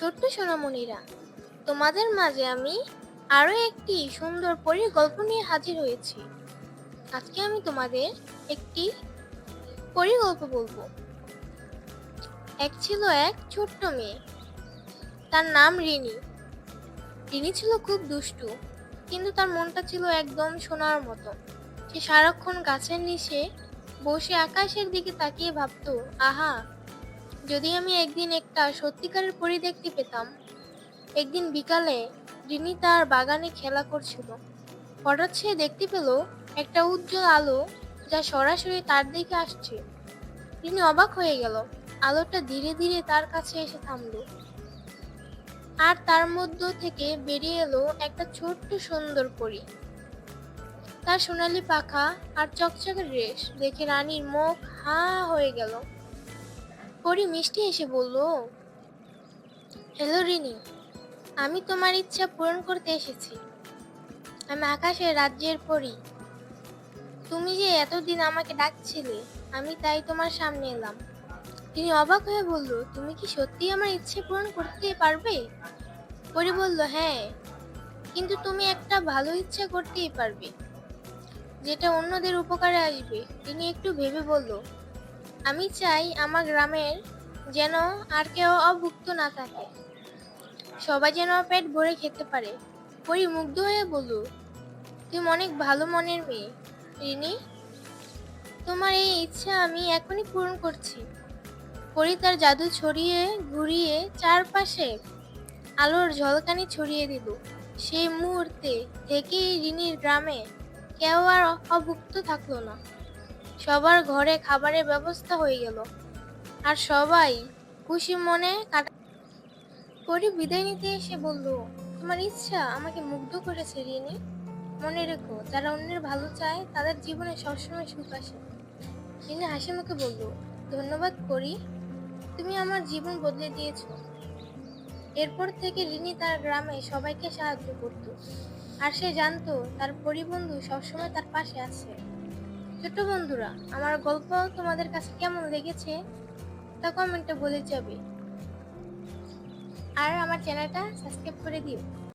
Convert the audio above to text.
ছোট্ট সোনামণিরা, তোমাদের মাঝে আমি আরও একটি সুন্দর পরীর গল্প নিয়ে হাজির হয়েছি। আজকে আমি তোমাদের একটি পরী গল্প বলব। এক ছিল এক ছোট্ট মেয়ে, তার নাম রিনি। রিনি ছিল খুব দুষ্টু, কিন্তু তার মনটা ছিল একদম সোনার মতো। সে সারাক্ষণ গাছের নিচে বসে আকাশের দিকে তাকিয়ে ভাবতো, আহা যদি আমি একদিন একটা সত্যিকারের পরি দেখতে পেতাম, একদিন বিকালে রিনি তার বাগানে খেলা করছিল, হঠাৎ সে দেখতে পেল একটা উজ্জ্বল আলো যা সরাসরি তার দিকে আসছে। রিনি অবাক হয়ে গেল, আলোটা ধীরে ধীরে তার কাছে এসে থামল। আর তার মধ্য থেকে বেরিয়ে এলো একটা ছোট্ট সুন্দর পরী। তার সোনালি পাখা আর চকচকে ড্রেস দেখে রানীর মুখ হা হয়ে গেল। পরি মিষ্টি এসে বলল, হ্যালো রিনি, আমি তোমার ইচ্ছা পূরণ করতে এসেছি। আমি আকাশের রাজ্যের পরি। তুমি যে এতদিন আমাকে ডাকছিলে, আমি তাই তোমার সামনে এলাম। তিনি অবাক হয়ে বলল, তুমি কি সত্যি আমার ইচ্ছে পূরণ করতে পারবে? পরি বলল হ্যাঁ কিন্তু তুমি একটা ভালো ইচ্ছা করতেই পারবে, যেটা অন্যদের উপকারে আসবে। তিনি একটু ভেবে বলল আমি চাই আমার গ্রামের যেন আর কেউ অভুক্ত না থাকে। সবাই যেন পেট ভরে খেতে পারে। পরি মুগ্ধ হয়ে বলল, তুমি অনেক ভালো মনের মেয়ে, রিনি। তোমার এই ইচ্ছা আমি এখনই পূরণ করছি। পরি তার জাদু ছড়িয়ে ঘুরিয়ে চারপাশে আলোর ঝলকানি ছড়িয়ে দিল। সেই মুহূর্তে থেকেই রিনির গ্রামে কেউ আর অভুক্ত থাকল না। সবার ঘরে খাবারের ব্যবস্থা হয়ে গেল। আর সবাই খুশি মনে কাটা বিদায় নিতে এসে বলল, তোমার ইচ্ছা আমাকে মুগ্ধ করেছে, রিনি। মনে রেখো, যারা অন্যের ভালো চায়, তাদের জীবনে সবসময় সুখ আসে। রিনি হাসি মুখে বলল, ধন্যবাদ করি তুমি আমার জীবন বদলে দিয়েছ। এরপর থেকে রিনি তার গ্রামে সবাইকে সাহায্য করত। আর সে জানতো তার পরিবন্ধু সবসময় তার পাশে আছে। ছোট বন্ধুরা, আমার গল্প তোমাদের কাছে কেমন লেগেছে তা কমেন্টে বলে যাবে। আর আমার চ্যানেলটা সাবস্ক্রাইব করে দিও।